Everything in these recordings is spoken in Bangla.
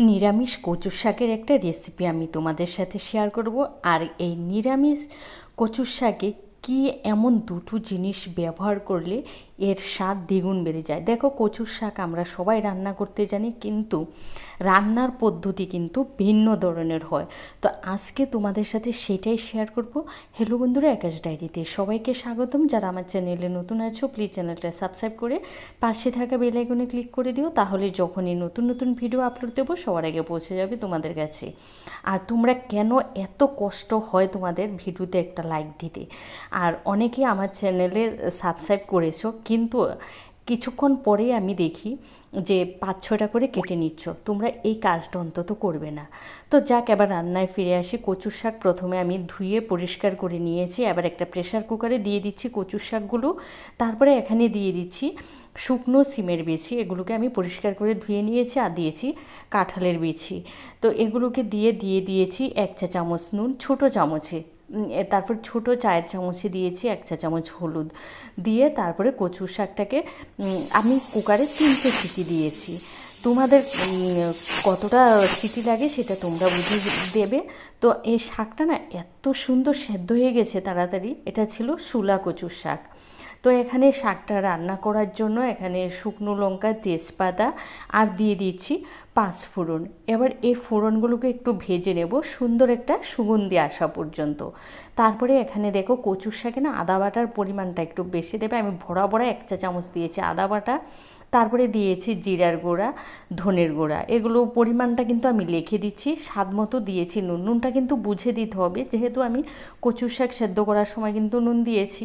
নিরামিষ কচুর শাকের একটা রেসিপি আমি তোমাদের সাথে শেয়ার করব। আর এই নিরামিষ কচুর শাকে কি এমন দুটো জিনিস ব্যবহার করলে এর স্বাদ দ্বিগুণ বেড়ে যায়। দেখো কচুর শাক আমরা সবাই রান্না করতে জানি, কিন্তু রান্নার পদ্ধতি কিন্তু ভিন্ন ধরনের হয়। তো আজকে তোমাদের সাথে সেটাই শেয়ার করব। হ্যালো বন্ধুরা একাশ ডায়েরিতে সবাইকে স্বাগতম। যারা আমার চ্যানেলে নতুন আছো প্লিজ চ্যানেলটা সাবস্ক্রাইব করে পাশে থাকা বেল আইকনে ক্লিক করে দিও। তাহলে যখনই নতুন নতুন ভিডিও আপলোড দেবো, সবার আগে পৌঁছে যাবে তোমাদের কাছে। আর তোমরা কেন এত কষ্ট হয় তোমাদের ভিডিওতে একটা লাইক দিতে? আর অনেকে আমার চ্যানেলে সাবস্ক্রাইব করেছ কিন্তু কিছুক্ষণ পরেই আমি দেখি যে পাঁচ ছটা করে কেটে নিচ্ছ, তোমরা এই কাজটা অন্তত করবে না। তো যাক, এবার রান্নায় ফিরে আসি। কচুর শাক প্রথমে আমি ধুয়ে পরিষ্কার করে নিয়েছি। এবার একটা প্রেশার কুকারে দিয়ে দিচ্ছি কচুর শাকগুলো। তারপরে এখানে দিয়ে দিচ্ছি শুকনো সিমের বেছি এগুলোকে আমি পরিষ্কার করে ধুয়ে নিয়েছি আর দিয়েছি কাঁঠালের বিচি। তো এগুলোকে দিয়ে দিয়ে দিয়েছি এক চা চামচ নুন, ছোটো চামচে। তারপর ছোটো চায়ের চামচে দিয়েছি, এক চা চামচ হলুদ দিয়ে তারপরে কচুর শাকটাকে আমি কুকারে তিনটে সিটি দিয়েছি। তোমাদের কতটা সিটি লাগে সেটা তোমরা বুঝে দেবে। তো এই শাকটা না এত সুন্দর সেদ্ধ হয়ে গেছে তাড়াতাড়ি। এটা ছিল শুলা কচুর শাক। তো এখানে শাকটা রান্না করার জন্য এখানে শুকনো লঙ্কা, তেজপাতা আর দিয়ে দিচ্ছি পাঁচ ফোড়ন। এবার এই ফোড়নগুলোকে একটু ভেজে নেব, সুন্দর একটা সুগন্ধি আসা পর্যন্ত। তারপরে এখানে দেখো কচুর শাকে না আদা বাটার পরিমাণটা একটু বেশি দেবে। আমি ভরা ভরা এক চা চামচ দিয়েছি আদা বাটা। তারপরে দিয়েছি জিরার গুঁড়া, ধনের গুঁড়া। এগুলো পরিমাণটা কিন্তু আমি লিখে দিচ্ছি, স্বাদ মতো দিয়েছি নুন। নুনটা কিন্তু বুঝে দিতে হবে, যেহেতু আমি কচু শাক সেদ্ধ করার সময় কিন্তু নুন দিয়েছি।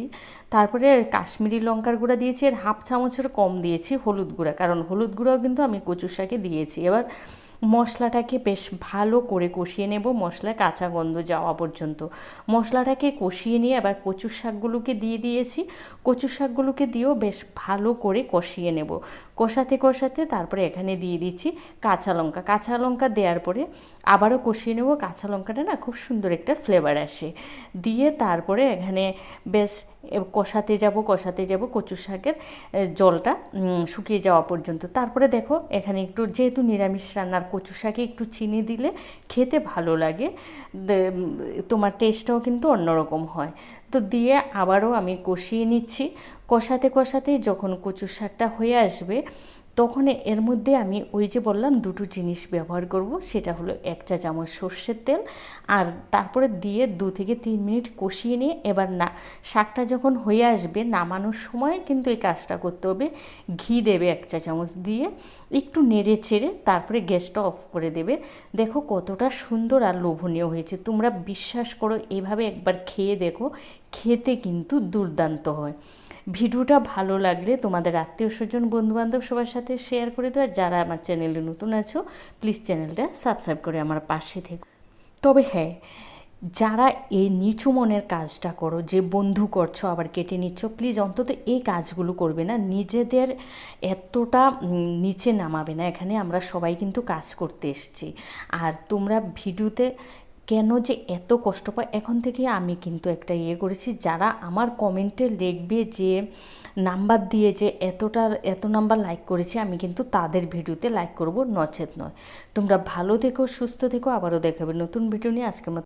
তারপরে কাশ্মীরি লঙ্কার গুঁড়া দিয়েছি, আর হাফ চামচের কম দিয়েছি হলুদ গুঁড়া, কারণ হলুদ গুঁড়াও কিন্তু আমি কচু শাকে দিয়েছি। এবার মশলাটাকে বেশ ভালো করে কষিয়ে নেব। মশলা কাঁচা গন্ধ যাওয়া পর্যন্ত। মশলাটাকে কষিয়ে নিয়ে আবার কচুর শাকগুলোকে দিয়ে দিয়েছি। কচুর শাকগুলোকে দিয়েও বেশ ভালো করে কষিয়ে নেব। কষাতে কষাতে তারপরে এখানে দিয়ে দিচ্ছি কাঁচা লঙ্কা। কাঁচা লঙ্কা দেওয়ার পরে আবারও কষিয়ে নেব। কাঁচা লঙ্কাটা না খুব সুন্দর একটা ফ্লেভার আসে। দিয়ে তারপরে এখানে বেশ কষাতে যাব কষাতে যাব কচু শাকের জলটা শুকিয়ে যাওয়া পর্যন্ত। তারপরে দেখো এখানে একটু যেহেতু নিরামিষ রান্নার কচু শাকে একটু চিনি দিলে খেতে ভালো লাগে। তোমার টেস্টটাও কিন্তু অন্যরকম হয়। তো দিয়ে আবারও আমি কষিয়ে নিচ্ছি। কষাতে কষাতে যখন কচু শাকটা হয়ে আসবে তখন এর মধ্যে আমি ওই যে বললাম দুটো জিনিস ব্যবহার করব, সেটা হলো এক চা চামচ সর্ষের তেল আর তারপরে দিয়ে দু থেকে তিন মিনিট কষিয়ে নিয়ে এবার না, শাকটা যখন হয়ে আসবে নামানোর সময় কিন্তু এই কাজটা করতে হবে। ঘি দেবে এক চা চামচ দিয়ে, একটু নেড়ে চেড়ে তারপরে গ্যাসটা অফ করে দেবে। দেখো কতটা সুন্দর আর লোভনীয় হয়েছে। তোমরা বিশ্বাস করো এভাবে একবার খেয়ে দেখো, খেতে কিন্তু দুর্দান্ত হয়। ভিডিওটা ভালো লাগলে তোমাদের আত্মীয় স্বজন, বন্ধুবান্ধব সবার সাথে শেয়ার করে দেওয়া যারা আমার চ্যানেলে নতুন আছো প্লিজ চ্যানেলটা সাবস্ক্রাইব করে আমার পাশে থেকো। তবে হ্যাঁ যারা এই নিচু মনের কাজটা করো, যে বন্ধু করছ, আবার কেটে নিচ্ছ প্লিজ অন্তত এই কাজগুলো করবে না। নিজেদের এতটা নিচে নামাবে না। এখানে আমরা সবাই কিন্তু কাজ করতে এসেছি। আর তোমরা ভিডিওতে কেন যে এত কষ্ট পায়, এখন থেকে আমি কিন্তু একটা ইয়ে করেছি। যারা আমার কমেন্টে লিখবে যে নাম্বার দিয়ে যে এতটার এত নাম্বার লাইক করেছি, আমি কিন্তু তাদের ভিডিওতে লাইক করব, নচেত নয়। তোমরা ভালো থেকো, সুস্থ থেকো, আবারও দেখাবে নতুন ভিডিও নিয়ে। আজকে মতো